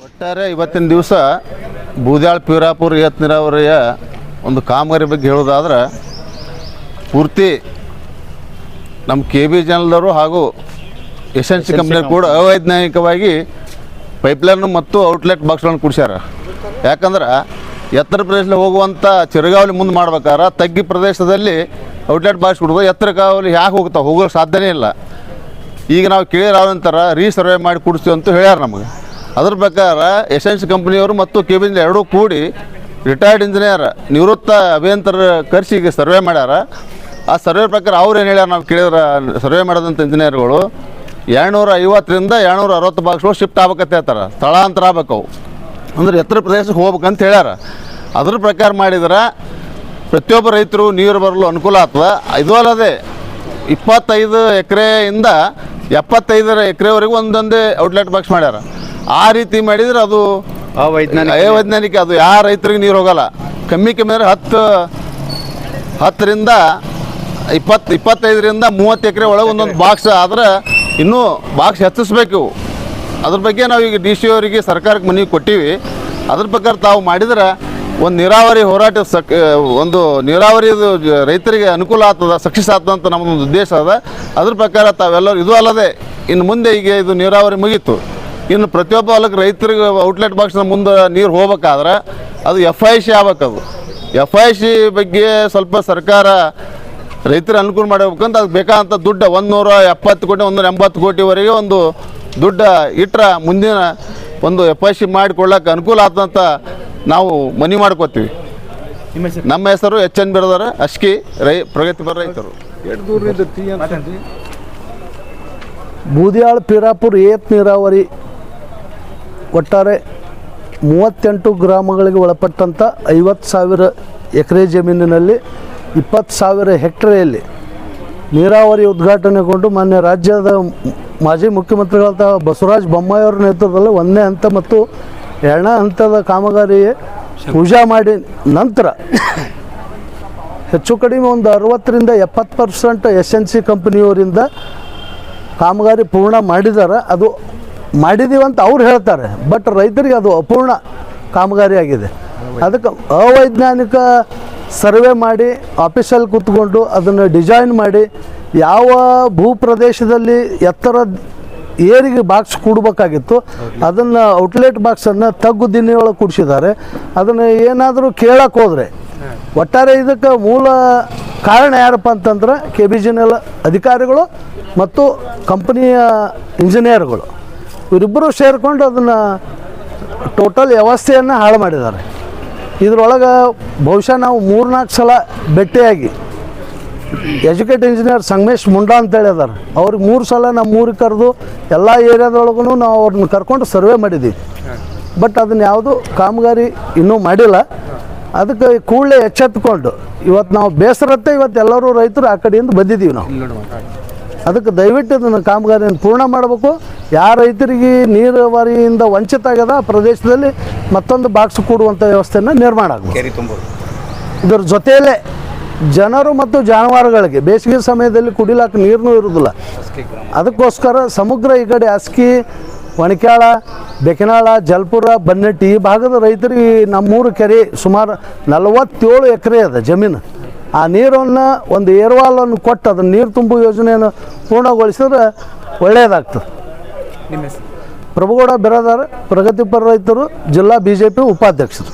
ಒಟ್ಟಾರೆ ಇವತ್ತಿನ ದಿವಸ ಬೂದ್ಯಾಳ್ ಪೀರಾಪುರ ಏತ್ ನೀರಾವರಿಯ ಒಂದು ಕಾಮಗಾರಿ ಬಗ್ಗೆ ಹೇಳೋದಾದ್ರೆ ಪೂರ್ತಿ ನಮ್ಮ ಕೆ ಬಿ ಚಾನಲ್ದವರು ಹಾಗೂ ಎಸ್ ಎನ್ ಸಿ ಕಂಪ್ನಿ. ಕೂಡ ಅವೈಜ್ಞಾನಿಕವಾಗಿ ಪೈಪ್ಲೈನ್ ಮತ್ತು ಔಟ್ಲೆಟ್ ಬಾಕ್ಸ್ಗಳನ್ನು ಕುಡಿಸ್ಯಾರ. ಯಾಕಂದ್ರೆ ಎತ್ತರ ಪ್ರದೇಶದಲ್ಲಿ ಹೋಗುವಂಥ ಚಿರಗಾವಲಿ ಮುಂದೆ ಮಾಡ್ಬೇಕಾದ್ರೆ ತಗ್ಗಿ ಪ್ರದೇಶದಲ್ಲಿ ಔಟ್ಲೆಟ್ ಬಾಕ್ಸ್ ಕೊಡೋದು ಎತ್ತರ ಕಾವಲಿ ಯಾಕೆ ಹೋಗ್ತಾವೆ? ಹೋಗೋಕ್ಕೆ ಸಾಧ್ಯನೇ ಇಲ್ಲ. ಈಗ ನಾವು ಕೇಳಿರ ನಂತರ ರೀಸರ್ವೆ ಮಾಡಿ ಕೊಡಿಸ್ತೀವಿ ಅಂತ ಹೇಳ್ಯಾರ ನಮಗೆ. ಅದ್ರ ಪ್ರಕಾರ ಎಸೆನ್ಸ್ ಕಂಪ್ನಿಯವರು ಮತ್ತು ಕೆಬಿನ್ ಎರಡೂ ಕೂಡಿ ರಿಟೈರ್ಡ್ ಇಂಜಿನಿಯರ್ ನಿವೃತ್ತ ಅಭಿಯಂತರ ಕರೆಸಿ ಈಗ ಸರ್ವೆ ಮಾಡ್ಯಾರ. ಆ ಸರ್ವೆ ಪ್ರಕಾರ ಅವ್ರು ಏನು ಹೇಳ್ಯಾರ? ನಾವು ಕೇಳಿದ್ರೆ ಸರ್ವೆ ಮಾಡಿದಂಥ ಇಂಜಿನಿಯರ್ಗಳು ಎರಡುನೂರ ಐವತ್ತರಿಂದ ಎರಡುನೂರ ಅರವತ್ತು ಬಾಕ್ಸ್ಗಳು ಶಿಫ್ಟ್ ಆಗ್ಬೇಕಂತ ಹೇಳ್ತಾರೆ. ಸ್ಥಳಾಂತರ ಆಗ್ಬೇಕು ಅವು. ಅಂದ್ರೆ ಎತ್ತರ ಪ್ರದೇಶಕ್ಕೆ ಹೋಗ್ಬೇಕಂತ ಹೇಳ್ಯಾರ. ಅದ್ರ ಪ್ರಕಾರ ಮಾಡಿದ್ರೆ ಪ್ರತಿಯೊಬ್ಬ ರೈತರು ನೀರು ಬರಲು ಅನುಕೂಲ ಆಗ್ತದೆ. ಇದು ಅಲ್ಲದೆ ಇಪ್ಪತ್ತೈದು ಎಕರೆಯಿಂದ ಎಪ್ಪತ್ತೈದರ ಎಕರೆವರೆಗೂ ಒಂದೊಂದೇ ಔಟ್ಲೆಟ್ ಬಾಕ್ಸ್ ಮಾಡ್ಯಾರ. ಆ ರೀತಿ ಮಾಡಿದ್ರೆ ಅದು ವೈಜ್ಞಾನಿಕ ಅವೈಜ್ಞಾನಿಕ ಅದು ಯಾವ ರೈತರಿಗೆ ನೀರು ಹೋಗಲ್ಲ. ಕಮ್ಮಿ ಕಮ್ಮಿ ಅಂದರೆ ಹತ್ತು ಹತ್ತರಿಂದ ಇಪ್ಪತ್ತು ಇಪ್ಪತ್ತೈದರಿಂದ ಮೂವತ್ತು ಎಕರೆ ಒಳಗೆ ಒಂದೊಂದು ಬಾಕ್ಸ್ ಆದ್ರೆ ಇನ್ನೂ ಬಾಕ್ಸ್ ಹೆಚ್ಚಿಸ್ಬೇಕು. ಅದ್ರ ಬಗ್ಗೆ ನಾವು ಈಗ ಡಿ ಸಿ ಅವರಿಗೆ ಸರ್ಕಾರಕ್ಕೆ ಮನವಿ ಕೊಟ್ಟಿವಿ. ಅದ್ರ ಪ್ರಕಾರ ತಾವು ಮಾಡಿದ್ರೆ ಒಂದು ನೀರಾವರಿ ಹೋರಾಟ ಸಕ್ ಒಂದು ನೀರಾವರಿ ರೈತರಿಗೆ ಅನುಕೂಲ ಆಗ್ತದ, ಸಕ್ಸಸ್ ಆಗ್ತದೆ ಅಂತ ನಮ್ಮದೊಂದು ಉದ್ದೇಶ ಅದ. ಅದ್ರ ಪ್ರಕಾರ ತಾವೆಲ್ಲರೂ ಇದು ಅಲ್ಲದೆ ಇನ್ನು ಮುಂದೆ ಈಗ ಇದು ನೀರಾವರಿ ಮುಗೀತು. ಇನ್ನು ಪ್ರತಿಯೊಬ್ಬ ಹೊಲಕ್ಕೆ ರೈತರಿಗೆ ಔಟ್ಲೆಟ್ ಬಾಕ್ಸ್ನ ಮುಂದೆ ನೀರು ಹೋಗ್ಬೇಕಾದ್ರೆ ಅದು ಎಫ್ ಐ ಸಿ ಆಗ್ಬೇಕದು. ಎಫ್ ಐ ಸಿ ಬಗ್ಗೆ ಸ್ವಲ್ಪ ಸರ್ಕಾರ ರೈತರ ಅನುಕೂಲ ಮಾಡಬೇಕಂತ ಅದಕ್ಕೆ ಬೇಕಾದಂಥ ದುಡ್ಡು ಒಂದು ನೂರ ಎಪ್ಪತ್ತು ಕೋಟಿ ಒಂದು ನೂರ ಎಂಬತ್ತು ಕೋಟಿವರೆಗೆ ಒಂದು ದುಡ್ಡು ಇಟ್ಟರೆ ಮುಂದಿನ ಒಂದು ಎಫ್ ಐ ಸಿ ಮಾಡಿಕೊಳ್ಳಕ್ಕೆ ಅನುಕೂಲ ಆದಂತ ನಾವು ಮನವಿ ಮಾಡ್ಕೋತೀವಿ. ನಿಮ್ಮ ಹೆಸರು? ನಮ್ಮ ಹೆಸರು ಎಚ್ ಎನ್ ಬಿರದಾರ ಅಷ್ಕಿ ರೈ ಪ್ರಗತಿಪರ ರೈತರು. ಬೂದಿಯಾಳ್ ಪೀರಾಪುರ ಏತ್ ನೀರಾವರಿ ಒಟ್ಟಾರೆ ಮೂವತ್ತೆಂಟು ಗ್ರಾಮಗಳಿಗೆ ಒಳಪಟ್ಟಂಥ ಐವತ್ತು ಸಾವಿರ ಎಕರೆ ಜಮೀನಿನಲ್ಲಿ ಇಪ್ಪತ್ತು ಸಾವಿರ ಹೆಕ್ಟರೆಯಲ್ಲಿ ನೀರಾವರಿ ಉದ್ಘಾಟನೆಗೊಂಡು ಮಾನ್ಯ ರಾಜ್ಯದ ಮಾಜಿ ಮುಖ್ಯಮಂತ್ರಿಗಳಾದ ಬಸವರಾಜ ಬೊಮ್ಮಾಯಿಯವರ ನೇತೃತ್ವದಲ್ಲಿ ಒಂದನೇ ಹಂತ ಮತ್ತು ಎರಡನೇ ಹಂತದ ಕಾಮಗಾರಿ ಪೂಜಾ ಮಾಡಿ ನಂತರ ಹೆಚ್ಚು ಕಡಿಮೆ ಒಂದು ಅರವತ್ತರಿಂದ ಎಪ್ಪತ್ತು ಪರ್ಸೆಂಟ್ ಎಸ್ ಎನ್ ಸಿ ಕಂಪ್ನಿಯವರಿಂದ ಕಾಮಗಾರಿ ಪೂರ್ಣ ಮಾಡಿದ್ದಾರೆ. ಅದು ಮಾಡಿದ್ದೀವಿ ಅಂತ ಅವ್ರು ಹೇಳ್ತಾರೆ. ಬಟ್ ರೈತರಿಗೆ ಅದು ಅಪೂರ್ಣ ಕಾಮಗಾರಿ ಆಗಿದೆ ಅದಕ್ಕೆ ಅವೈಜ್ಞಾನಿಕ ಸರ್ವೆ ಮಾಡಿ ಆಫೀಸಲ್ಲಿ ಕೂತ್ಕೊಂಡು ಅದನ್ನು ಡಿಸೈನ್ ಮಾಡಿ ಯಾವ ಭೂ ಪ್ರದೇಶದಲ್ಲಿ ಎತ್ತರ ಏರಿಗೆ ಬಾಕ್ಸ್ ಕೂಡಬೇಕಾಗಿತ್ತು, ಅದನ್ನು ಔಟ್ಲೆಟ್ ಬಾಕ್ಸನ್ನು ತಗ್ಗು ದಿನೊಳಗೆ ಕೂಡಿಸಿದ್ದಾರೆ. ಅದನ್ನು ಏನಾದರೂ ಕೇಳಕ್ಕೆ ಹೋದರೆ, ಒಟ್ಟಾರೆ ಇದಕ್ಕೆ ಮೂಲ ಕಾರಣ ಯಾರಪ್ಪ ಅಂತಂದ್ರೆ ಕೆ ಬಿ ಜಿ ಎಲ್ ಅಧಿಕಾರಿಗಳು ಮತ್ತು ಕಂಪನಿಯ ಇಂಜಿನಿಯರ್ಗಳು. ಇವರಿಬ್ಬರು ಸೇರಿಕೊಂಡು ಅದನ್ನು ಟೋಟಲ್ ವ್ಯವಸ್ಥೆಯನ್ನು ಹಾಳು ಮಾಡಿದ್ದಾರೆ. ಇದರೊಳಗೆ ಬಹುಶಃ ನಾವು ಮೂರ್ನಾಲ್ಕು ಸಲ ಭೇಟಿಯಾಗಿ ಎಜುಕೇಟ್ ಇಂಜಿನಿಯರ್ ಸಂಗಮೇಶ್ ಮುಂಡಾ ಅಂತ ಹೇಳಿದಾರೆ ಅವ್ರಿಗೆ ಮೂರು ಸಲ ನಮ್ಮ ಊರಿಗೆ ಕರೆದು ಎಲ್ಲ ಏರಿಯಾದೊಳಗೂ ನಾವು ಅವ್ರನ್ನ ಕರ್ಕೊಂಡು ಸರ್ವೆ ಮಾಡಿದ್ವಿ. ಬಟ್ ಅದನ್ನ ಯಾವುದು ಕಾಮಗಾರಿ ಇನ್ನೂ ಮಾಡಿಲ್ಲ. ಅದಕ್ಕೆ ಕೂಡಲೇ ಎಚ್ಚೆತ್ಕೊಂಡು ಇವತ್ತು ನಾವು ಬೇಸರತ್ತೆ ಇವತ್ತು ಎಲ್ಲರೂ ರೈತರು ಆ ಕಡೆಯಿಂದ ಬಂದಿದ್ದೀವಿ ನಾವು. ಅದಕ್ಕೆ ದಯವಿಟ್ಟು ಅದನ್ನು ಕಾಮಗಾರಿಯನ್ನು ಪೂರ್ಣ ಮಾಡಬೇಕು. ಯಾವ ರೈತರಿಗೆ ನೀರಾವರಿಯಿಂದ ವಂಚಿತ ಆಗ್ಯದ ಆ ಪ್ರದೇಶದಲ್ಲಿ ಮತ್ತೊಂದು ಬಾಕ್ಸ್ ಕೂಡುವಂಥ ವ್ಯವಸ್ಥೆಯನ್ನು ನಿರ್ಮಾಣ ಆಗಬೇಕು. ಕೆರೆ ಇದರ ಜೊತೆಯಲ್ಲೇ ಜನರು ಮತ್ತು ಜಾನುವಾರುಗಳಿಗೆ ಬೇಸಿಗೆ ಸಮಯದಲ್ಲಿ ಕುಡಿಲಾಕ ನೀರನ್ನೂ ಇರುವುದಿಲ್ಲ ಅದಕ್ಕೋಸ್ಕರ ಸಮಗ್ರ ಈ ಕಡೆ ಅಸ್ಕಿ ಒಣಕ್ಯಾಳ ಬೆಕನಾಳ ಜಲ್ಪುರ ಬನ್ನಟ್ಟಿ ಈ ಭಾಗದ ರೈತರಿಗೆ ನಮ್ಮೂರು ಕೆರೆ ಸುಮಾರು ನಲವತ್ತೇಳು ಎಕರೆ ಅದ ಜಮೀನು. ಆ ನೀರನ್ನು ಒಂದು ಏರ್ವಾಲನ್ನು ಕೊಟ್ಟು ಅದನ್ನು ನೀರು ತುಂಬು ಯೋಜನೆಯನ್ನು ಪೂರ್ಣಗೊಳಿಸಿದ್ರೆ ಒಳ್ಳೆಯದಾಗ್ತದೆ ಪ್ರಭುಗೌಡ ಬಿರಾದಾರ ಪ್ರಗತಿಪರ ರೈತರು ಜಿಲ್ಲಾ ಬಿ ಜೆ ಪಿ ಉಪಾಧ್ಯಕ್ಷರು.